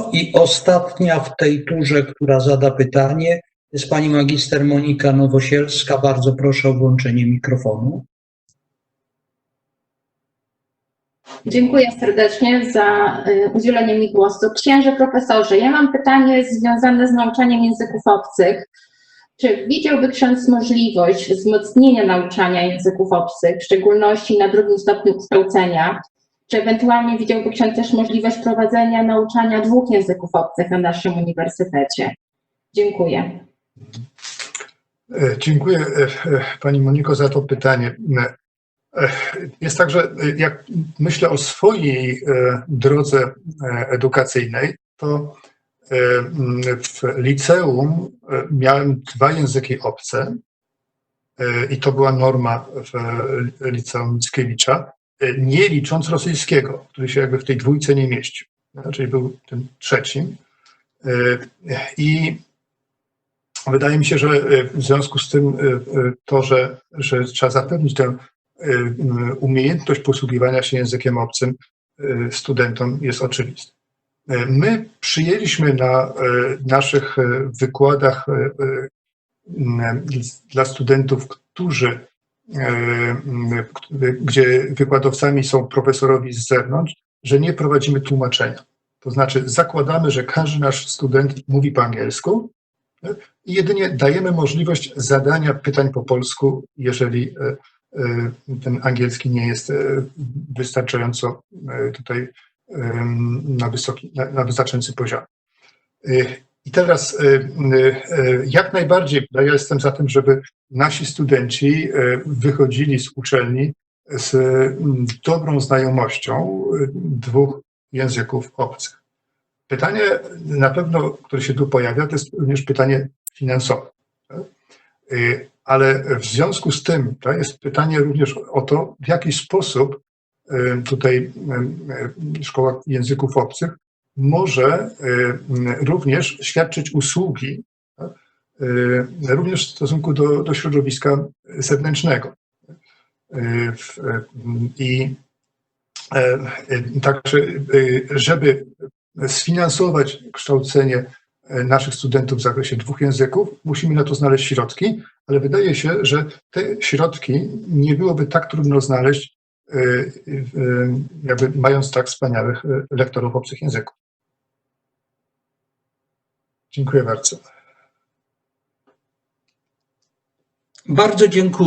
bardzo. I ostatnia w tej turze, która zada pytanie, jest pani magister Monika Nowosielska. Bardzo proszę o włączenie mikrofonu. Dziękuję serdecznie za y, udzielenie mi głosu. Księże profesorze, ja mam pytanie związane z nauczaniem języków obcych. Czy widziałby ksiądz możliwość wzmocnienia nauczania języków obcych, w szczególności na drugim stopniu kształcenia? Czy ewentualnie widziałby ksiądz też możliwość prowadzenia nauczania dwóch języków obcych na naszym uniwersytecie? Dziękuję. E, Dziękuję e, e, Pani Moniko za to pytanie. Jest tak, że jak myślę o swojej drodze edukacyjnej, to w liceum miałem dwa języki obce i to była norma w liceum Mickiewicza, nie licząc rosyjskiego, który się jakby w tej dwójce nie mieścił, e, czyli był tym trzecim. E, I Wydaje mi się, że e, w związku z tym e, e, to, że, że trzeba zapewnić tę e, umiejętność posługiwania się językiem obcym e, studentom jest oczywiste. E, My przyjęliśmy na e, naszych e, wykładach e, e, dla studentów, którzy, e, gdzie wykładowcami są profesorowie z zewnątrz, że nie prowadzimy tłumaczenia. To znaczy zakładamy, że każdy nasz student mówi po angielsku, i jedynie dajemy możliwość zadania pytań po polsku, jeżeli e, e, ten angielski nie jest e, wystarczająco e, tutaj na, wysoki, na, wystarczający poziom. I teraz e, e, jak najbardziej ja jestem za tym, żeby nasi studenci wychodzili z uczelni z dobrą znajomością dwóch języków obcych. Pytanie na pewno, które się tu pojawia, to jest również pytanie finansowe. tak? Y, Ale w związku z tym to jest pytanie również o to, w jaki sposób y, tutaj y, y, Szkoła Języków Obcych może y, również świadczyć usługi, tak? Y, również w stosunku do, do środowiska zewnętrznego. I e, y, także, żeby sfinansować kształcenie e, naszych studentów w zakresie dwóch języków, musimy na to znaleźć środki, ale wydaje się, że te środki nie byłoby tak trudno znaleźć, e, e, jakby mając tak wspaniałych lektorów obcych języków. Dziękuję bardzo. Bardzo dziękuję.